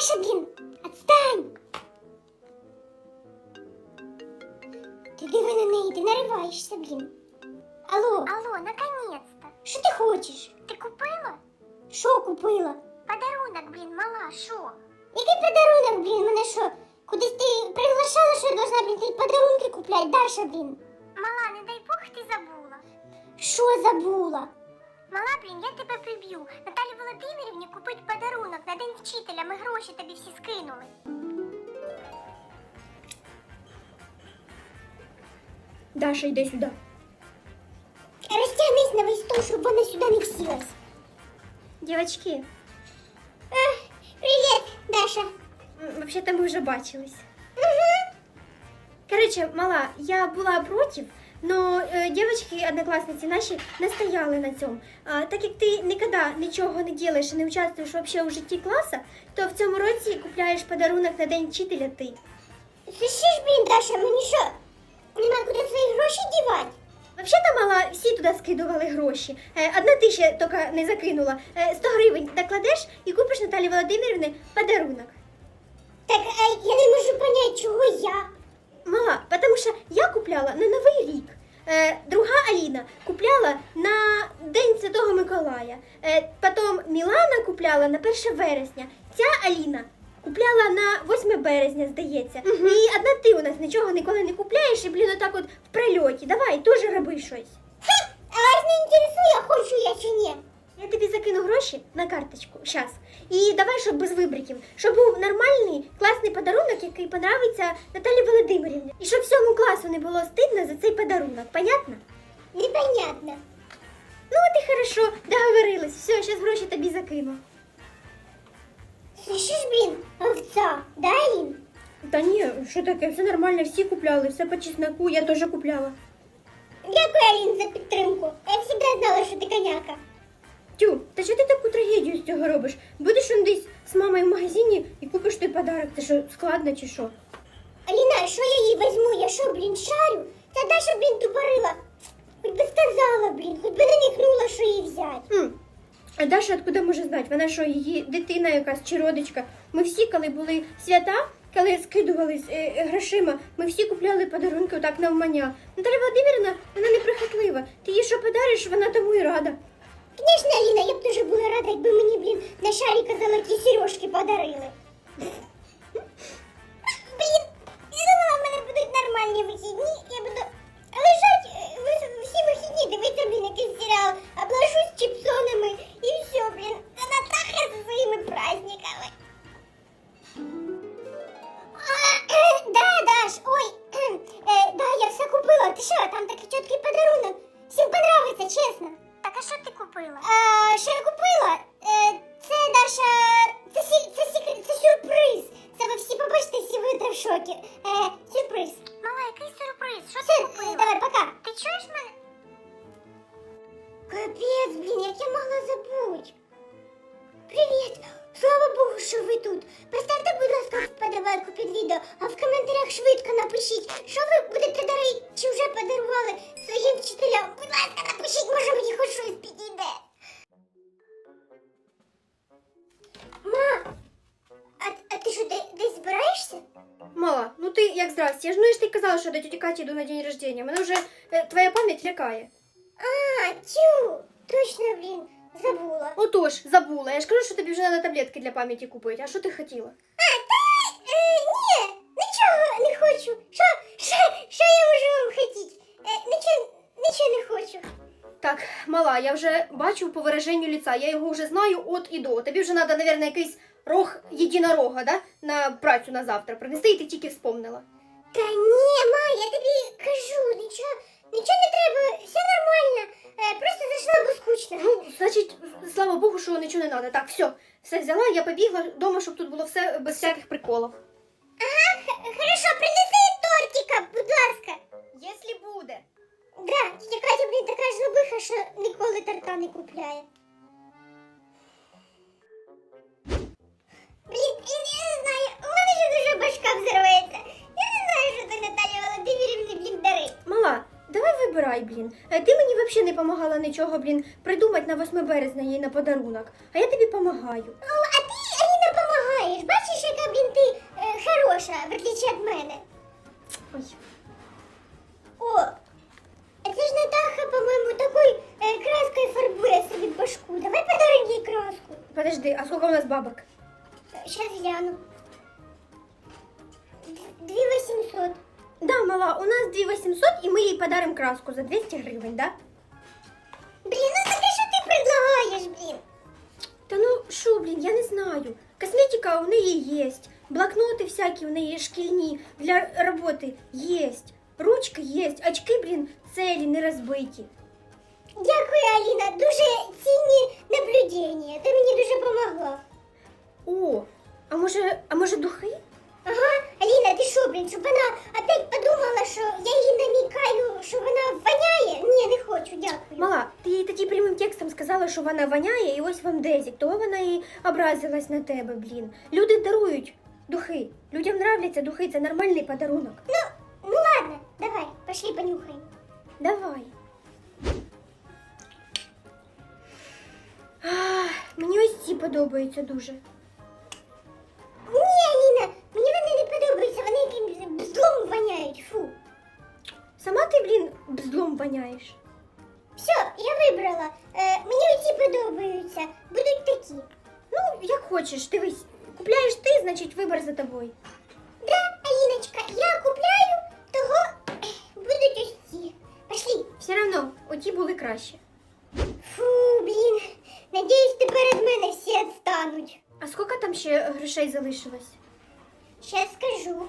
Даша, блін, отстань. Ти диви на неї, ти нариваєшся, блін. Алло, Алло, наконец-то. що ти хочеш? Ти купила? Що купила? Подарунок, блін, мала, що? Який подарунок, блін, мене що? Кудись ти приглашала, що я должна, блін, ті подарунки купляти, Даша, блін. Мала, не дай Бог ти забула. Що забула? Мала, блін, я тебе приб'ю. Наталі Володимирівні купить подарунок на день вчителя. Ми гроші тобі всі скинули. Даша, йди сюди. Розтягнись на весь стол, щоб вона сюди не всілась. Дівчатки, Ех, привіт, Даша. м, взагалі ми вже бачились. Короче, мала, я була проти, но э, девочки, одноклассницы наші настояли на цьому. А, так як ти ніколи нічого не робиш і не участвуєш вообще у житті класу, то в цьому році купляєш подарунок на день вчителя ти. Слышиш, блін, Даша, мені що? Нема куди свої гроші дівати? Взагалі-то мала, всі туди скидували гроші. Е, Одна ти ще тільки не закинула. Е, 100 гривень докладеш і купиш Наталі Володимирівні подарунок. Так, а я не можу понять, 1 вересня. Ця Аліна купляла на 8 березня, здається. І одна ти у нас нічого ніколи не купляєш, і, блін, отак от в прильоті. Давай, теж роби щось. Ха! А вас не інтересує, хочу я чи ні. Я тобі закину гроші на карточку, щас. І давай, щоб без вибриків, щоб був нормальний, класний подарунок, який понравиться Наталі Володимирівні. І щоб всьому класу не було стидно за цей подарунок, понятно? Непонятно. Ну от і хорошо, договорились. Все, зараз гроші тобі закину. Слышиш, блін, овця, да, Алін? Та ні, що таке, все нормально, всі купляли, все по чесноку, я теж купляла. Дякую, Алін, за підтримку. Я завжди знала, що ти коняка. Тю, та що ти таку трагедію з цього робиш? Будеш он десь з мамою в магазині і купиш той подарок. Це що, складно чи що? Аліна, що я їй візьму? Я що, блін, шарю? Та Даша, блін, тупорила. Хоч би сказала, блін, хоч би намікнула, що їй взяти. Хм. А Даша откуда може знати? Вона що, її дитина якась чи родичка? Ми всі, коли були свята, коли скидувались е, е, грошима, ми всі купляли подарунки отак навмання. Наталя Володимирівна, вона неприхотлива. Ти їй що подариш, вона тому і рада. Звісно, Аліна, я б дуже була рада, якби мені, блін, на шаріка золоті сережки подарили. Блін, я думала, в мене будуть нормальні вихідні, я буду дивитися, блін, якийсь серіал, облажусь чіпсонами і все, блін, та Натаха зі своїми праздниками. Е, Да, Даш, ой, е, да, я все купила. Ти що, там такий чіткий подарунок. Всім подобається, чесно. Так а що ти купила? А, що я купила? Як здрасте. Я ж ну я ж ти казала, що до тіті Каті йду на день рождения. Мене вже е, твоя пам'ять лякає. А, тю, точно, блін, забула. Отож, забула. Я ж кажу, що тобі вже треба таблетки для пам'яті купити. А що ти хотіла? А, та, е, ні, нічого не хочу. Що, що, що я можу вам хотіти? Е, нічого, нічого не хочу. Так, мала, я вже бачу по вираженню лица, я його вже знаю от і до. Тобі вже треба, мабуть, якийсь рог єдинорога, да? На працю на завтра принести, і ти тільки вспомнила. Та ні, ма, я тобі кажу, нічого, нічого не треба, все нормально. Е, просто зайшла, бо скучно. Ну, значить, слава Богу, що нічого не треба. Так, все, все взяла, я побігла вдома, щоб тут було все без всяких приколів. Ага, х- хорошо, принеси тортика, будь ласка. Якщо буде. Да, тітя Катя, блін, така жлобиха, що ніколи торта не купляє. Давай вибирай, блін. Е, Ти мені взагалі не допомагала нічого, блін, придумати на 8 березня їй на подарунок. А я тобі допомагаю. Ну, а ти, Аліна, допомагаєш. Бачиш, ти е, хороша, в отличие від мене. Ой. О, а це ж Натаха, по-моєму, такою е, краскою фарбує собі башку. Давай подаримо їй краску. Подожди, а сколько у нас бабок? Сейчас гляну. Дві 800. Да, мала, у нас 2800, и мы ей подарим краску за 200 гривен, да? Блін, ну таке що ти предлагаєш, блін? Та ну що, блін, я не знаю. Косметика у неї есть, блокноти всякі у неї шкільні для роботи есть, ручки есть, очки, блін, целі, не розбиті. Дякую, Аліна. Дуже цінні наблюдення. Ти мені дуже допомогла. О, а може, а може духи? Аліна, ти що, блін, щоб вона опять подумала, що я їй намікаю, що вона воняє? Ні, не хочу, дякую. Мала, ти їй тоді прямим текстом сказала, що вона воняє, і ось вам дезік, того вона і образилась на тебе, блін. Люди дарують духи. Людям нравляться духи, це нормальний подарунок. Ну, ну ладно, давай, пошли понюхаємо. Давай. Ах, мені ось ці подобаються дуже. Тобою. Да, Аліночка, я купляю, того будуть ось ці. Пошли. Все одно, оті були краще. Фу, блін. Надіюсь, тепер від мене всі відстануть. А скільки там ще грошей залишилось? Щас скажу.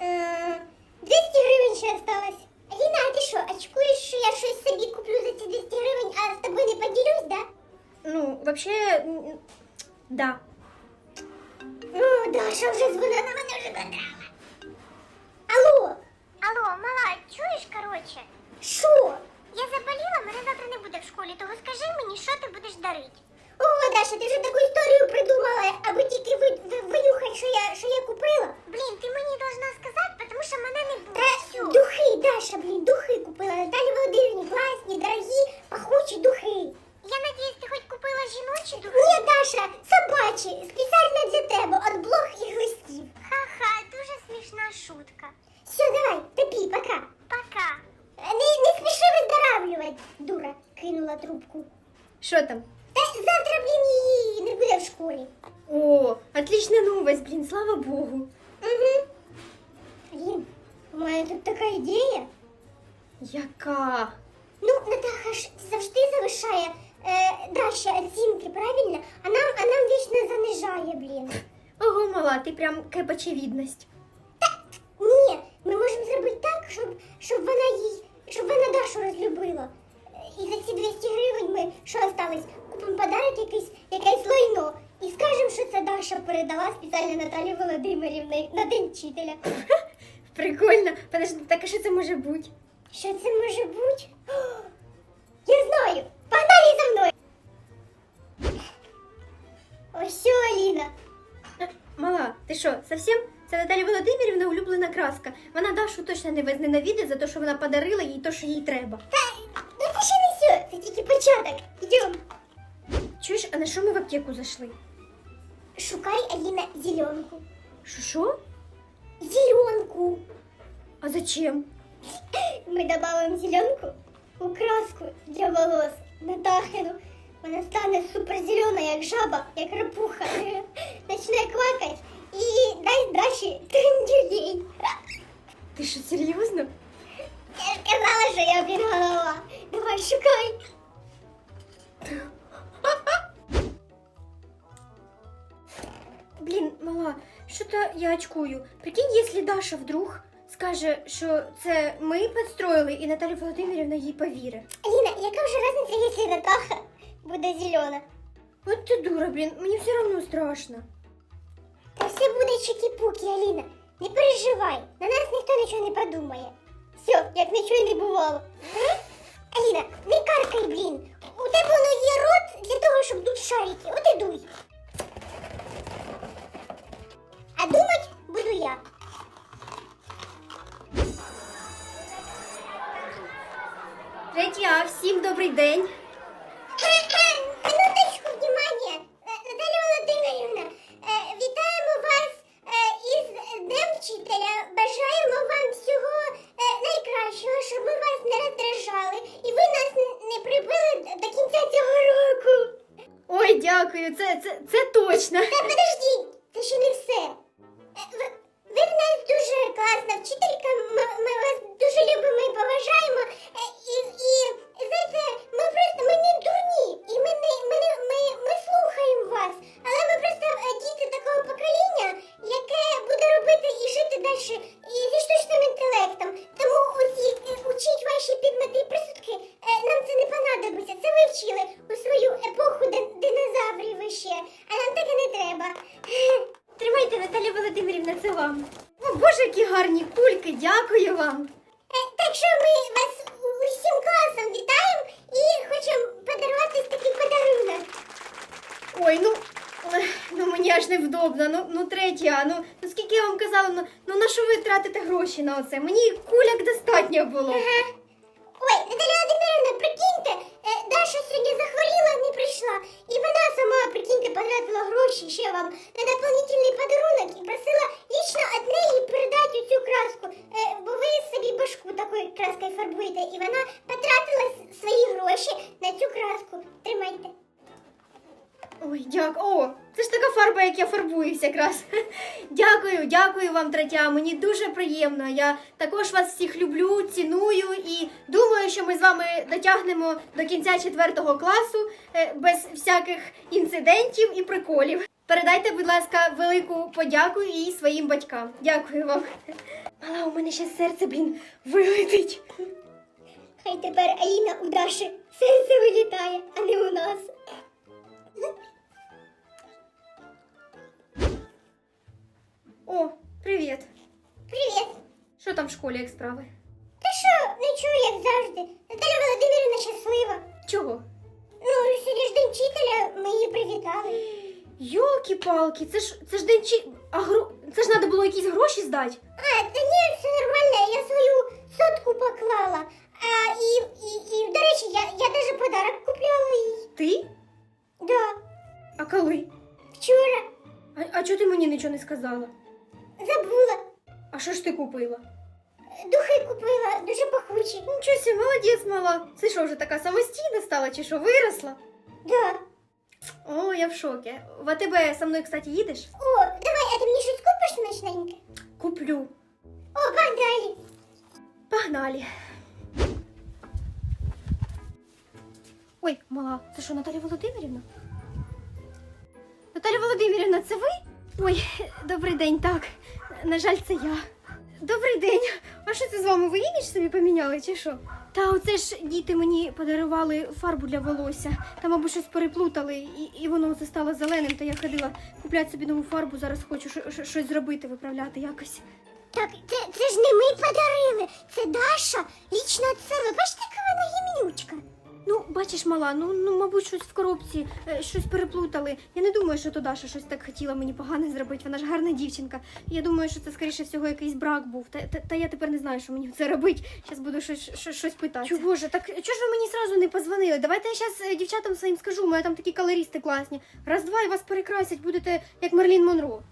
Е, 200 гривень ще осталось. Аліна, а ти що, очкуєш, що я щось собі куплю за ці 200 гривень, а з тобою не поділюсь, да? Ну, м, да. Ну, Даша вже дзвонила, на мене вже надрала. Алло, Алло, мала, чуєш, короче? що? Я заболіла, мене завтра не буде в школі, того скажи мені, що ти будеш дарити. О, Даша, ти вже таку історію придумала, аби тільки ви, ви, винюхать, що я, що я купила. Блін, ти мені должна сказати, тому що мене не буде. Та Всю. духи, Даша, блін, духи купила. Наталі Володимирівні, класні, дорогі, пахучі духи. Я надіюсь, ти хоч купила жіночі духи? Ні, Даша, собачі, спеціально для тебе, от блох і глистів. Ха-ха, дуже смішна шутка. Все, давай, топі, пока. Пока. Не, не спіши виздоравлювати, дура, кинула трубку. Що там? Та завтра, її не буде в школі. О, отличная новость, блін, слава Богу. Угу. Блін, у мене тут така ідея. Яка? Ну, Натаха ж завжди залишає е, Даші оцінки, правильно? А нам, а нам вічно занижає, блін. Ого, мала, ти прям кепочевідність. Ні, ми можемо зробити так, щоб, щоб вона їй, щоб вона Дашу розлюбила. Е, І за ці 200 гривень ми, що осталось, купимо подарок якийсь, якесь лайно. І скажемо, що це Даша передала спеціально Наталі Володимирівні на день вчителя. Прикольно. Подожди, так а що це може бути? Що це може бути? Я знаю! Погнали за мною! Ось що, Аліна. Мала, ти що, совсем? Це Наталя Володимирівна улюблена краска. Вона Дашу точно не возненавидить за те, що вона подарила їй те, що їй треба. Та, це тільки початок. Йдем. Чуєш, а на що ми в аптеку зайшли? Шукай, Аліна, зеленку. Що що? Зеленку. А зачем? Ми додамо зеленку у краску для волос на Натахину. Вона стане суперзелена, як жаба, як рапуха. Начне квакать і дай Даші трендюлей. Ти що, серйозно? Я ж казала, що я блін голова. Давай шукай. Блін, мала, що-то я очкую. Прикинь, якщо Даша вдруг скаже, що це ми підстроїли, і Наталя Володимирівна їй повірить. Аліна, яка вже різниця, якщо Натаха буде зелена? От ти дура, блін, мені все одно страшно. Та все буде чики-пуки, Аліна. Не переживай, на нас ніхто нічого не подумає. Все, як нічого й не бувало. Аліна, не каркай, блін. У тебе воно є рот для того, щоб дуть шарики. От і дуй. А думать буду я. Третя, всім добрий день. Минуточку, внимание. Е, Наталя Володимирівна, е, вітаємо вас дякую, це, це, це точно. Та подождіть, аж. Ну, ну третє, а, ну, ну скільки я вам казала, ну, ну на що ви тратите гроші на оце? Мені куляк достатньо було. Ага. Ой, Наталя Володимирівна, прикиньте, е, Даша сьогодні захворіла, не прийшла. І вона сама, прикиньте, потратила гроші ще вам на дополнительний подарунок і просила лично від неї передати цю краску. Е, Бо ви собі башку такою краскою фарбуєте, і вона потратила свої гроші на цю краску. Тримайте. Ой, дякую. О, це ж така фарба, як я фарбуюсь якраз. Дякую, дякую вам, третя. Мені дуже приємно. Я також вас всіх люблю, ціную і думаю, що ми з вами дотягнемо до кінця четвертого класу е, без всяких інцидентів і приколів. Передайте, будь ласка, велику подяку і своїм батькам. Дякую вам. Мала, у мене ще серце, блін, вилетить. Хай тепер Аліна у Даші серце вилітає, а не у нас. О, привіт. Привіт. Що там в школі, як справи? Та що, нічого, як завжди. Наталя Володимирівна щаслива. Чого? Ну, сьогодні ж день вчителя, ми її привітали. Йолки-палки, це ж це ж день чи. А гро... це ж треба було якісь гроші здати. А, та ні, нічого не сказала? забула. А що ж ти купила? Духи купила, дуже пахучі. Нічого сі, молодець мала. Ти що вже така самостійна стала чи що, виросла? Да. О, я в шокі. В АТБ со мною, кстати, їдеш? О, давай, а ти мені щось купиш смачненьке? Куплю. О, погнали. Погнали. Ой, мала, це що, Наталя Володимирівна? Наталя Володимирівна, це ви? Ой, добрий день, так. На жаль, це я. Добрий день. А що це з вами? Ви імідж собі поміняли чи що? Та оце ж діти мені подарували фарбу для волосся. Там, мабуть, щось переплутали, і, і воно це стало зеленим, то я ходила купляти собі нову фарбу, зараз хочу що- що- щось зробити, виправляти якось. Так, це, це ж не ми подарили, це Даша. Лічно це ви бачите, яка вона гімнючка. Ну, бачиш, мала, ну, ну мабуть, щось в коробці, е, щось переплутали. Я не думаю, що то Даша щось так хотіла мені погане зробити. Вона ж гарна дівчинка. Я думаю, що це скоріше всього якийсь брак був. Та, та, та я тепер не знаю, що мені це робити. Зараз буду щось, щось, щось питати. Чого ж, так чого ж ви мені зразу не позвонили? Давайте я зараз дівчатам своїм скажу, у мене там такі калорісти класні. Раз-два і вас перекрасять, будете як Мерлін Монро.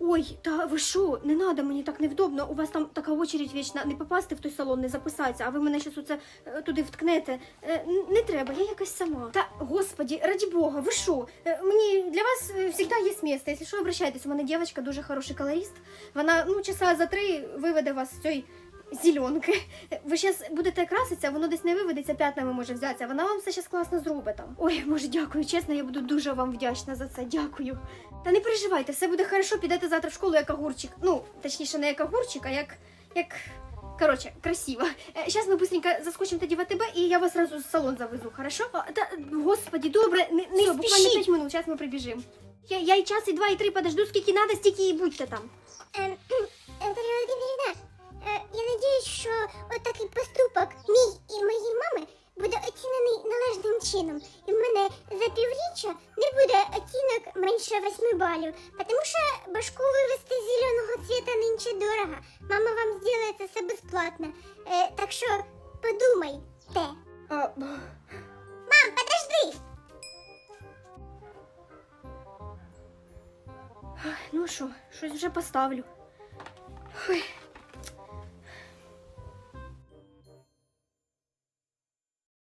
Ой, та ви що? Не треба, мені так невдобно. У вас там така очередь вічна. Не попасти в той салон, не записатися, а ви мене щас оце е, туди вткнете. Е, Не треба, я якась сама. Та господі, раді Бога, ви що? Е, Мені для вас е, завжди є місце. Якщо що, обращайтесь, у мене дівчинка дуже хороший колорист. Вона ну часа за три виведе вас з цієї зеленки. Ви зараз будете краситися, воно десь не виведеться, п'ятнами може взятися. Вона вам все зараз класно зробить там. Ой, може, дякую, чесно, я буду дуже вам вдячна за це. Дякую. Та не переживайте, все буде хорошо, підете завтра в школу як огурчик. Ну, точніше, не як огурчик, а як. як. Коротше, красиво. Зараз ми быстренько заскочимо тоді в АТБ, і я вас сразу в салон завезу, хорошо? А, та, господі, добре, не, не Всё, буквально 5 минут, зараз ми прибіжимо. Я, я і час, і два, і три подожду, скільки надо, стільки і будьте там. Ем, Володимирівна, я надіюсь, що отакий поступок мій і моєї мами буде оцінений належним чином. І в мене за півріччя не буде оцінок менше 8 балів, тому що башку вивезти з зеленого цвіта нинче дорого. Мама вам зробить це все безплатно. Е, так що подумайте. А, Мам, подожди! ну що, щось вже поставлю. Ой,